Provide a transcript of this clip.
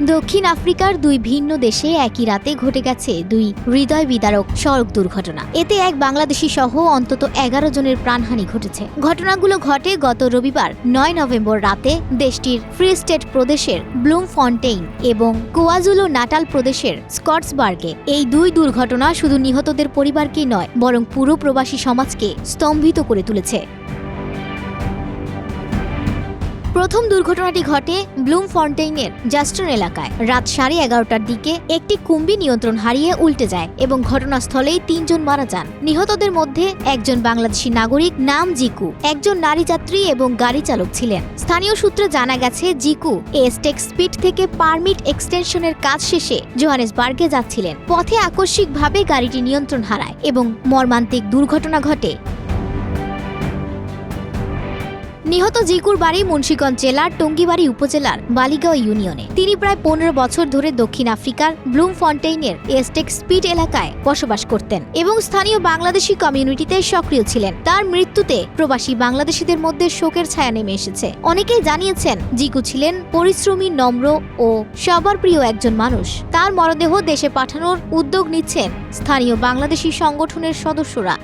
দক্ষিণ আফ্রিকার দুই ভিন্ন দেশে একই রাতে ঘটে গেছে দুই হৃদয় বিদারক সড়ক দুর্ঘটনা। এতে এক বাংলাদেশি সহ অন্তত এগারো জনের প্রাণহানি ঘটেছে। ঘটনাগুলো ঘটে গত রবিবার, নয় নভেম্বর রাতে দেশটির ফ্রি স্টেট প্রদেশের ব্লুম ফন্টেইন এবং কোয়াজুলু নাটাল প্রদেশের স্কটসবার্গে। এই দুই দুর্ঘটনা শুধু নিহতদের পরিবারকেই নয়, বরং পুরো প্রবাসী সমাজকে স্তম্ভিত করে তুলেছে। প্রথম দুর্ঘটনাটি ঘটে ব্লুম ফন্টেইনের জাস্টন এলাকায়। রাত সাড়ে এগারোটার দিকে একটি কুম্বি নিয়ন্ত্রণ হারিয়ে উল্টে যায় এবং ঘটনাস্থলেই তিনজন মারা যান। নিহতদের মধ্যে একজন বাংলাদেশি নাগরিক নাম জিকু, একজন নারী যাত্রী এবং গাড়ি চালক ছিলেন। স্থানীয় সূত্রে জানা গেছে, জিকু এস্টেক স্পিড থেকে পারমিট এক্সটেনশনের কাজ শেষে জোহানেসবার্গে যাচ্ছিলেন। পথে আকস্মিকভাবে গাড়িটি নিয়ন্ত্রণ হারায় এবং মর্মান্তিক দুর্ঘটনা ঘটে। নিহত জিকুর বাড়ি মুন্সিগঞ্জ জেলার টঙ্গিবাড়ি উপজেলার বালিগাঁও ইউনিয়নে। তিনি প্রায় পনেরো বছর ধরে দক্ষিণ আফ্রিকার ব্লুম ফন্টেইনের এস্টেক স্পিড এলাকায় বসবাস করতেন এবং স্থানীয় বাংলাদেশি কমিউনিটিতে সক্রিয় ছিলেন। তার মৃত্যুতে প্রবাসী বাংলাদেশিদের মধ্যে শোকের ছায়া নেমে এসেছে। অনেকেই জানিয়েছেন, জিকু ছিলেন পরিশ্রমী, নম্র ও সবার প্রিয় একজন মানুষ। তার মরদেহ দেশে পাঠানোর উদ্যোগ নিচ্ছেন স্থানীয় বাংলাদেশি সংগঠনের সদস্যরা।